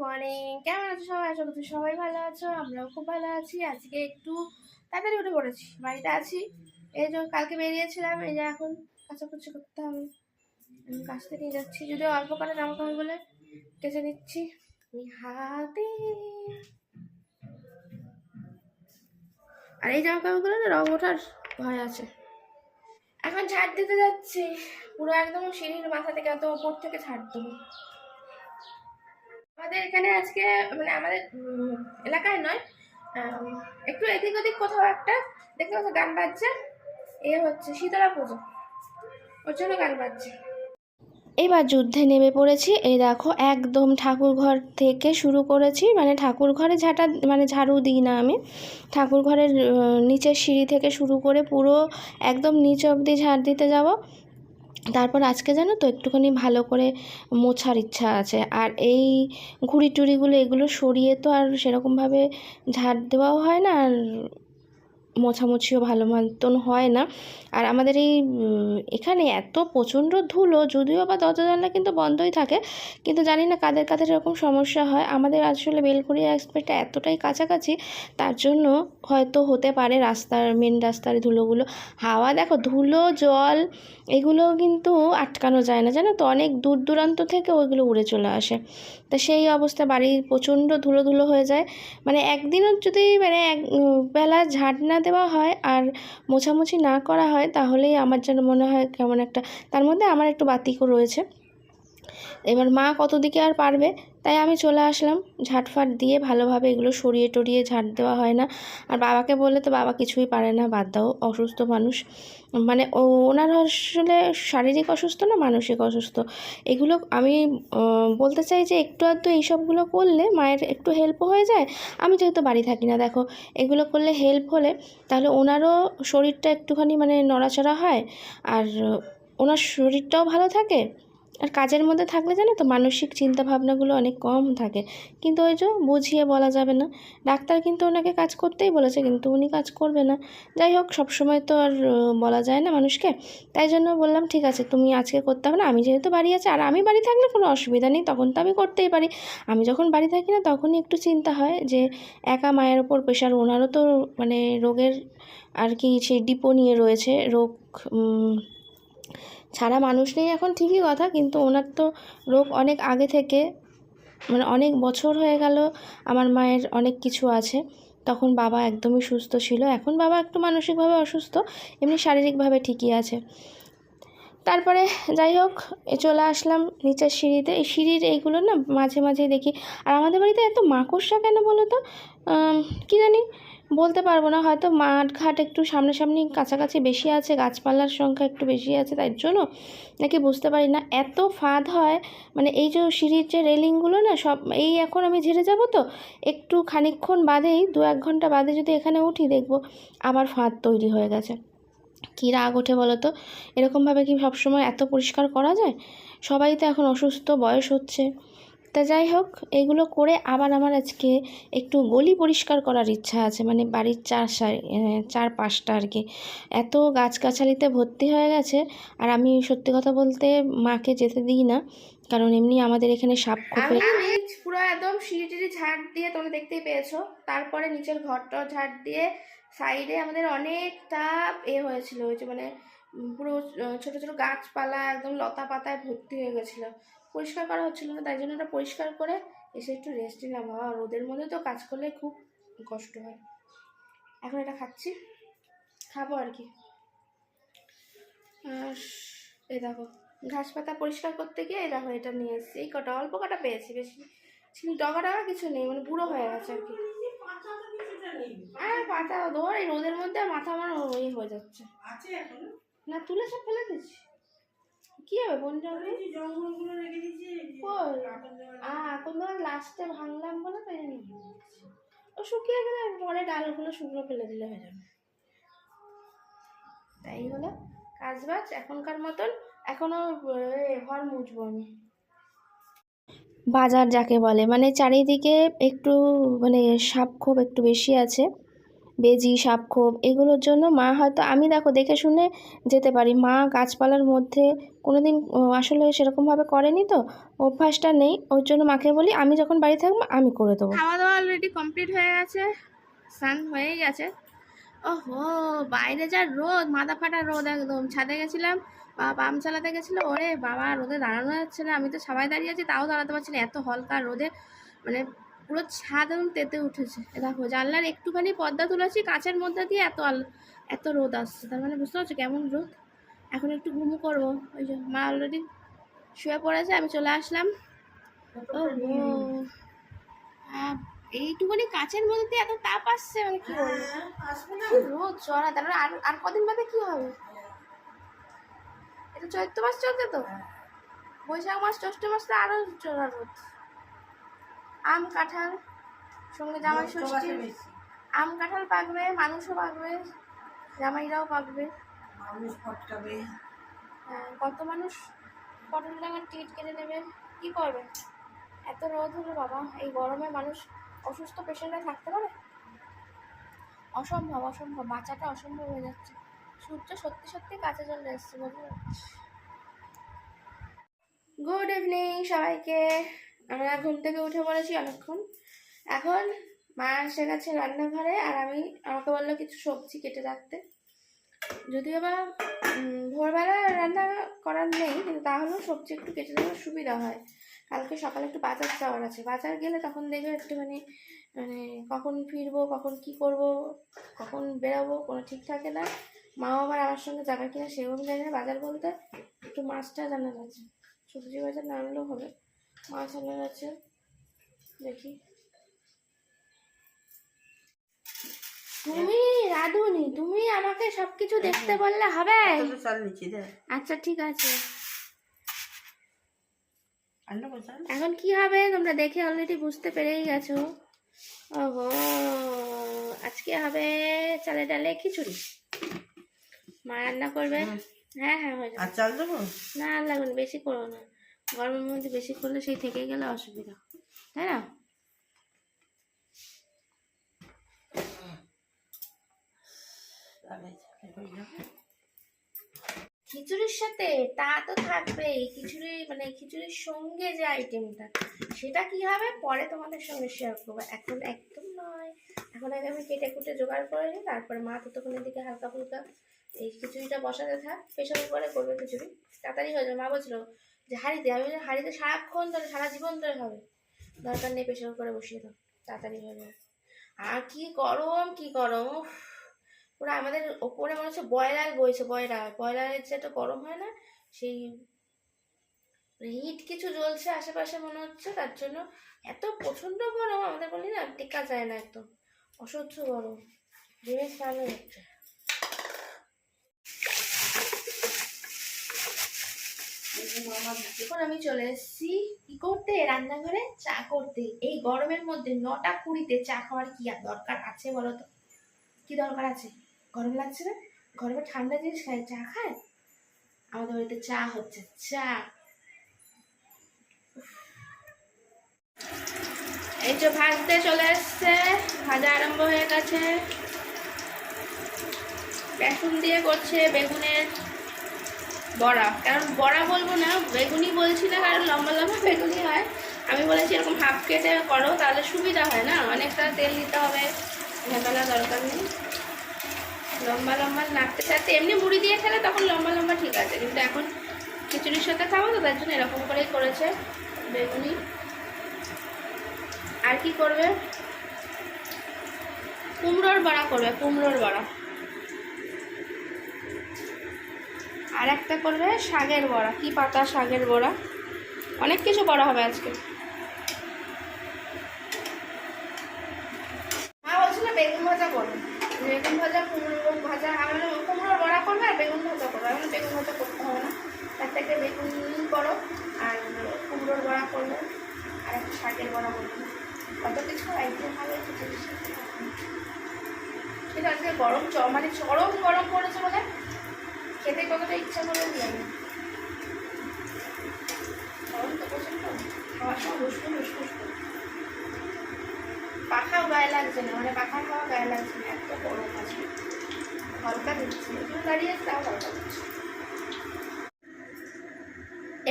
Morning কেমন আছো সবাই? আশা করছি সবাই ভালো আছো, আমরাও খুব ভালো আছি। আজকে একটু তাড়াতাড়ি উঠে পড়েছি, বাড়িতে আছি। এই যে কালকে বেরিয়েছিলাম, এই যে এখন কাচাকুচি করতে হবে। আমি কাছতে নিয়ে যাচ্ছি, যদিও অল্প করে জামা কাপড় বলে কেচে নিচ্ছি। হাতে আর এই জামা কাপড়গুলো না রং ওঠার ভয় আছে। এখন ঝাড় দিতে যাচ্ছি। পুরো একদম সিঁড়ির মাথা থেকে এত ওপর থেকে ছাড় দেবো। আমাদের এখানে আজকে মানে আমাদের এলাকায় নয় একটু এদিক ওদিক কোথাও একটা, দেখতে পাচ্ছ গান বাজছে, এ হচ্ছে শীতলা পুজো, ওর জন্য গান বাজছে। এবার যুদ্ধে নেমে পড়েছি, এই দেখো একদম ঠাকুর ঘর থেকে শুরু করেছি মানে ঠাকুর ঘরে ঝাঁটা মানে ঝাড়ু দিই না আমি, ঠাকুর ঘরের নিচের সিঁড়ি থেকে শুরু করে পুরো একদম নিচ অবধি ঝাড় দিতে যাব তারপর আজকে জানো তো একটুখানি ভালো করে মোছার ইচ্ছা আছে। আর এই ঘুড়ি টুড়িগুলো এগুলো সরিয়ে তো আর সেরকমভাবে ঝাড় দেওয়াও হয় না, আর মোছামুছিও ভালো মতন হয় না। আর আমাদের এই এখানে এত প্রচণ্ড ধুলো, যদিও বা দরজা জানলা কিন্তু বন্ধই থাকে, কিন্তু জানি না কাদের কাদের এরকম সমস্যা হয়। আমাদের আসলে বেলঘড়িয়া এক্সপ্রেসটা এতটাই কাছাকাছি, তার জন্য হয়তো হতে পারে রাস্তার মেন রাস্তার ধুলোগুলো। হাওয়া দেখো, ধুলো, জল এগুলো কিন্তু আটকানো যায় না, জানো তো? অনেক দূর দূরান্ত থেকে ওইগুলো উড়ে চলে আসে। তা সেই অবস্থা, বাড়ির প্রচণ্ড ধুলো ধুলো হয়ে যায়। মানে একদিনও যদি মানে এক বেলা ঝাঁট না দেওয়া হয় আর মোছামুছি না করা হয়, তাহলেই আমার যেন মনে হয় কেমন একটা, তার মধ্যে আমার একটু বাতিকও রয়েছে। এবার মা কত দিকে আর পারবে? তাই আমি চলে আসলাম। ঝাটফাট দিয়ে ভালোভাবে এগুলো সরিয়ে টরিয়ে ঝাঁট দেওয়া হয় না। আর বাবাকে বললে তো বাবা কিছুই পারে না, বাদ দাও, অসুস্থ মানুষ। মানে ওনার আসলে শারীরিক অসুস্থ না মানসিক অসুস্থ? এগুলো আমি বলতে চাই যে একটু আধটু এইসবগুলো করলে মায়ের একটু হেল্পও হয়ে যায়। আমি যেহেতু বাড়ি থাকি না, দেখো, এগুলো করলে হেল্প হলে তাহলে ওনারও শরীরটা একটুখানি মানে নড়াচড়া হয়। আর ওনার শরীরটাও ভালো থাকে। আর কাজের মধ্যে থাকলে জানো তো মানসিক চিন্তা ভাবনাগুলো অনেক কম থাকে। কিন্তু ওই যে বুঝিয়ে বলা যাবে না। ডাক্তার কিন্তু ওনাকে কাজ করতেই বলেছে, কিন্তু উনি কাজ করবে না। যাই হোক, সবসময় তো আর বলা যায় না মানুষকে। তাই জন্য বললাম, ঠিক আছে, তুমি আজকে করতে হবে না। আমি যেহেতু বাড়ি আছি, আর আমি বাড়ি থাকলে কোনো অসুবিধা নেই, তখন তো আমি করতেই পারি। আমি যখন বাড়ি থাকি না, তখনই একটু চিন্তা হয় যে একা মায়ের ওপর প্রেশার ওনারও তো মানে রোগের আর কি সেই ডিপো নিয়ে রয়েছে, রোগ ছাড়া মানুষ নেই এখন ঠিকই কথা, কিন্তু ওনার তো রোগ অনেক আগে থেকে মানে অনেক বছর হয়ে গেল আমার মায়ের অনেক কিছু আছে। তখন বাবা একদমই সুস্থ ছিল, এখন বাবা একটু মানসিকভাবে অসুস্থ, এমনি শারীরিকভাবে ঠিকই আছে। তারপরে যাই হোক চলে আসলাম নিচের সিঁড়িতে, এই সিঁড়ির এইগুলো না মাঝে মাঝে দেখি, আর আমাদের বাড়িতে এত মাকড়সা কেন বলো তো? কী জানি? বলতে পারব না, হয়তো মাঠ ঘাট একটু সামনাসামনি কাছাকাছি বেশি আছে, গাছপালার সংখ্যা একটু বেশি আছে, তাই জন্য নাকি বুঝতে পারি না। এত ফাঁদ হয় মানে এই যে সিঁড়ির যে রেলিংগুলো না, সব এই এখন আমি ঝেড়ে যাব তো, একটু খানিকক্ষণ বাদেই, দু এক ঘণ্টা বাদে যদি এখানে উঠি দেখব আবার ফাঁদ তৈরি হয়ে গেছে। কী রাগ ওঠে বলো তো? এরকমভাবে কি সবসময় এত পরিষ্কার করা যায়? সবাই তো এখন অসুস্থ, বয়স হচ্ছে। তা যাই হোক এগুলো করে আবার আমার আজকে একটু গলি পরিষ্কার করার ইচ্ছা আছে মানে বাড়ির চার আহ, চারপাশটা আর কি। এত গাছগাছালিতে ভর্তি হয়ে গেছে আর আমি সত্যি কথা বলতে মাকে যেতে দিই না কারণ এমনি আমাদের এখানে সাপ খোপে পুরো একদম সিঁড়ি টিড়ি ঝাড় দিয়ে তোমরা দেখতেই পেয়েছ তারপরে নিচের ঘরটাও ঝাড় দিয়ে সাইডে আমাদের অনেকটা এ হয়েছিল ওই যে মানে পুরো ছোট ছোট গাছপালা একদম লতা পাতায় ভর্তি হয়ে গেছিল। পরিষ্কার করা হচ্ছিল না তাই জন্য ওটা পরিষ্কার করে এসে একটু রেস্ট নিলাম। বাবা রোদের মধ্যে তো কাজ করলে খুব কষ্ট হয়। এখন এটা খাচ্ছি খাব আর কি। আর এই দেখো ঘাস পাতা পরিষ্কার করতে গিয়ে এই দেখো এটা নিয়ে এসেছি। এই কটা অল্প কটা পেয়েছি বেশি ছিল ডগা ডগা কিছু নেই মানে বুড়ো হয়ে গেছে আর কি। হ্যাঁ পাতা ধর এই রোদের মধ্যে মাথা আমার ওই হয়ে যাচ্ছে। না তুলে সব ফেলে দিচ্ছি কি হবে বন জঙ্গলে? জঙ্গলগুলো রেখে দিয়েছে এখন তোমার লাস্টে ভাঙলাম বলে তাই দিচ্ছি। ও শুকিয়ে গেলে পরে ডালগুলো শুকনো ফেলে দিলে হয়ে যাবে। তাই হলো কাজ বাজ এখনকার মতন। এখনও এ, ঘর মুছবো আমি। বাজার যাকে বলে মানে চারিদিকে একটু মানে সাপ খুব একটু বেশি আছে। বেজি, সাপখোপ এগুলোর জন্য মা হয়তো, আমি দেখো দেখে শুনে যেতে পারি। মা গাছপালার মধ্যে কোনো দিন আসলে সেরকমভাবে করেনি তো, অভ্যাসটা নেই। ওর জন্য মাকে বলি, আমি যখন বাড়ি থাকব, আমি করে দেবো। খাওয়া দাওয়া অলরেডি কমপ্লিট হয়ে গেছে, স্নান হয়েই গেছে। ওহো, বাইরে যা রোদ, মাথা ফাটা রোদ একদম। ছাদে গেছিলাম, বাবা পাম চালাতে গেছিল, ওরে বাবা রোদে দাঁড়ানো যাচ্ছে না। আমি তো সবাই দাঁড়িয়ে আছি, তাও দাঁড়াতে পারছি না। এত হলকা রোদে মানে পুরো ছাদ এবং তেতে উঠেছে। দেখো জানলার একটুখানি পর্দা তুলেছি কাঁচের মধ্যে দিয়ে এত আল এত রোদ আসছে। তার মানে বুঝতে পারছ কেমন রোদ? এখন একটু ঘুমু করব। ওই যে মা অলরেডি শুয়ে পড়েছে আমি চলে আসলাম। ও এইটুখানি কাঁচের মধ্যে দিয়ে এত তাপ আসছে মানে কি বলব? হ্যাঁ, না। রোদ চড়া তারপরে আর আর কদিন বাদে কি হবে? এটা চৈত্র মাস চলছে তো? বৈশাখ মাস জ্যৈষ্ঠ মাস তো আরও চড়া রোদ আম কাঁঠাল সঙ্গে জামাই ষষ্ঠী আম কাঁঠাল পাকবে মানুষও পাকবে জামাইরাও পাকবে। মানুষ হ্যাঁ, কত মানুষ পটল ডাঙার টিকিট কেটে নেবে? কি করবে? এত রোদ হলো বাবা এই গরমে মানুষ অসুস্থ পেশেন্টরা থাকতে পারে? অসম্ভব অসম্ভব বাঁচাটা অসম্ভব হয়ে যাচ্ছে। সূর্য সত্যি সত্যি কাছে চলে এসছে বোঝা গুড ইভিনিং সবাইকে। আমরা ঘুম থেকে উঠে পড়েছি অনেকক্ষণ। এখন মা এসে গেছে রান্নাঘরে আর আমি, আমাকে বলল কিছু সবজি কেটে রাখতে। যদিও বা ভোরবেলা রান্না করার নেই, কিন্তু তাহলেও সবজি একটু কেটে দেওয়ার সুবিধা হয়। কালকে সকালে একটু বাজার যাওয়ার আছে। বাজার গেলে তখন দেখবে একটুখানি মানে কখন ফিরবো, কখন কি করব, কখন বেরোবো, কোনো ঠিক থাকে না। মাও আবার আমার সঙ্গে যাবে কিনা সেও আমি জানি না। বাজার বলতে একটু মাছটা জানা যাচ্ছে সবজি বাজার না আনলেও হবে। মাছ আনা যাচ্ছে দেখি। তুমি রাধুনি তুমি আমাকে সবকিছু দেখতে বললে হবে? আচ্ছা ঠিক আছে। এখন কি হবে? তোমরা দেখে অলরেডি বুঝতে পেরেই গেছো। ওহো আজকে হবে চালে ডালে খিচুড়ি। মা রান্না করবে? হ্যাঁ। হ্যাঁ হয়ে যাবে। আর চাল দেবো? না আর লাগবে বেশি করো না। গরমের মধ্যে বেশি করলে সেই থেকে গেলে অসুবিধা, তাই না। খিচুড়ির সাথে তা তো থাকবেই, খিচুড়ি মানে খিচুড়ির সঙ্গে যে আইটেমটা সেটা কি হবে? পরে তোমাদের সঙ্গে শেয়ার করব। এখন একদম নয়। এখন আগে আমি কেটে কুটে জোগাড় করে নিই, তারপরে মা ততক্ষণের দিকে হালকা ফুলকা এই খিচুড়িটা বসাতে থাক প্রেশার কুকারে করবে খিচুড়ি। তাড়াতাড়ি হয়ে যাবে। মা বলছিল যে হাঁড়িতে আমি বললাম, হাঁড়িতে সারাক্ষণ ধরে সারা জীবন ধরে হবে। দরকার নেই প্রেশার কুকারে বসিয়ে দাও। তাড়াতাড়ি হয়ে যাবে। আর কি গরম কি গরম পুরো আমাদের ওপরে মনে হচ্ছে বয়লার বইছে বয়লার বয়লারের যে একটা গরম হয় না সেই হিট কিছু জ্বলছে আশেপাশে মনে হচ্ছে তার জন্য এত প্রচণ্ড গরম আমাদের বলি না টেকা যায় না একদম। অসহ্য গরম। জিমে স্নান হচ্ছে। এখন আমি চলে এসেছি কি করতে? রান্নাঘরে চা করতে। এই গরমের মধ্যে নটা কুড়িতে চা খাওয়ার কি আর দরকার আছে বলো তো কি দরকার আছে? গরম লাগছে না? গরমে ঠান্ডা জিনিস খায়, চা খায়? আমাদের বাড়িতে চা হচ্ছে, চা। এই যে ভাজতে চলে এসছে, ভাজা আরম্ভ হয়ে গেছে। বেসন দিয়ে করছে বেগুনের। বড়া। কারণ বড়া বলব না, বেগুনি বলছি না, কারণ লম্বা লম্বা বেগুনি হয়। আমি বলেছি এরকম হাফ কেটে করো, তাহলে সুবিধা হয় না? অনেকটা তেল দিতে হবে। ঝামেলা দরকার নেই। লম্বা লম্বা নাড়তে চাড়তে এমনি মুড়ি দিয়ে খেলে তখন লম্বা লম্বা ঠিক আছে। কিন্তু এখন খিচুড়ির সাথে খাব তো, তার জন্য এরকম করেই করেছে বেগুনি। আর কি করবে? কুমড়োর বড়া করবে, কুমড়োর বড়া। আর একটা করবে শাগের বড়া। কি পাতা শাগের বড়া? অনেক কিছু বড়া হবে আজকে। মা বলছিল বেগুন ভাজা বেগুন ভাজা কুমড়ো ভাজা আমার কুমড়োর বড়া করবে আর বেগুন ভাজা করবে। বেগুন ভাজা করতে হবে না। বেগুন করো আর কুমড়োর করবে আর একটা শাকের কত কিছু গরম চ মানে চরম গরম পড়েছে খেতে কতটা ইচ্ছা করে বসবো পাখাও গায়ে লাগছে না মানে পাখার খাওয়া গায়ে লাগছে না, এত গরম হালকা দিচ্ছি দাঁড়িয়ে তাও হালকা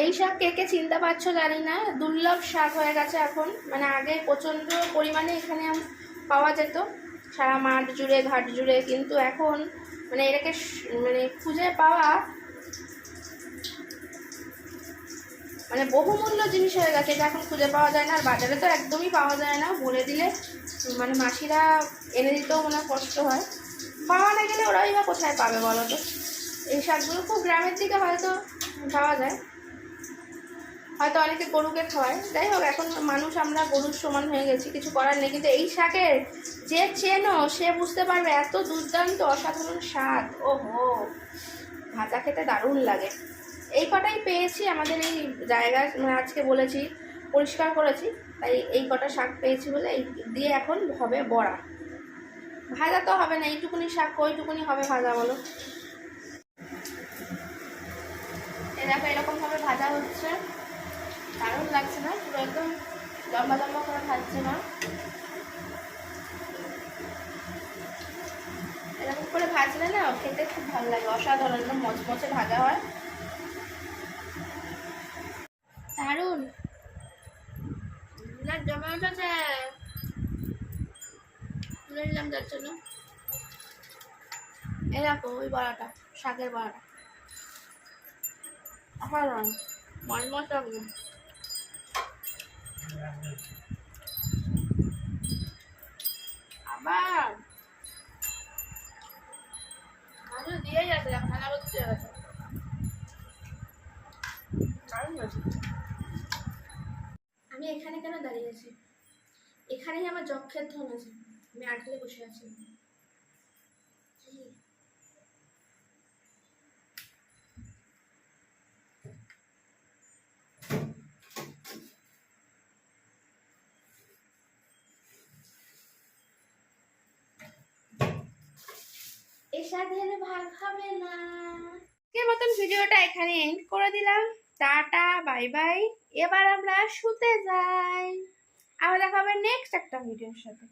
এই শাক কে কে চিনতে পারছ জানি না, দুর্লভ শাক হয়ে গেছে এখন। মানে আগে প্রচণ্ড পরিমাণে এখানে পাওয়া যেত, সারা মাঠ জুড়ে, ঘাট জুড়ে, কিন্তু এখন মানে এটাকে মানে খুঁজে পাওয়া মানে বহুমূল্য জিনিস হয়ে গেছে, এটা এখন খুঁজে পাওয়া যায় না, আর বাজারে তো একদমই পাওয়া যায় না। বলে দিলে মানে মাসিরা এনে দিতেও মনে কষ্ট হয়। পাওয়া না গেলে ওরাই বা কোথায় পাবে বলো তো? এই শাকগুলো খুব গ্রামের দিকে হয়তো পাওয়া যায়। হয়তো অনেকে গরুকে খাওয়ায় যাই হোক, এখন মানুষ আমরা গরুর সমান হয়ে গেছি, কিছু করার নেই। কিন্তু এই শাকের যে চেনো, সে বুঝতে পারবে এত দুর্দান্ত, অসাধারণ স্বাদ। ও হো ভাজা খেতে দারুণ লাগে। এই কটাই পেয়েছি আমাদের এই জায়গায় মানে আজকে বলেছি, পরিষ্কার করেছি। তাই এই কটা শাক পেয়েছি বলে এই দিয়ে এখন হবে বড়া। ভাজা তো হবে না, এইটুকুনি শাক, ওইটুকুনি হবে ভাজা, বলো। এই দেখো এরকম ভাবে ভাজা হচ্ছে। দারুণ লাগছে না? পুরো একদম লম্বা লম্বা করে ভাজছে না? এরকম করে ভাজলে না খেতে খুব ভালো লাগে। অসাধারণ মচমচে ভাজা হয়। দারুণ। জমে উঠেছে। তুলে নিলাম যার জন্য। দেখো ওই বড়াটা শাকের বড়াটা। অসাধারণ। মচমচ খানা দারুণ হয়েছে আমি এখানে কেন দাঁড়িয়ে আছি? এখানেই আমার যক্ষের ধন আছে। আমি আটলে বসে আছি। হবে না। মতন ভিডিওটা এখানে এন্ড করে দিলাম। বাই বাই এবার আমরা শুতে যাই। আবার দেখা হবে নেক্সট একটা ভিডিওর সাথে।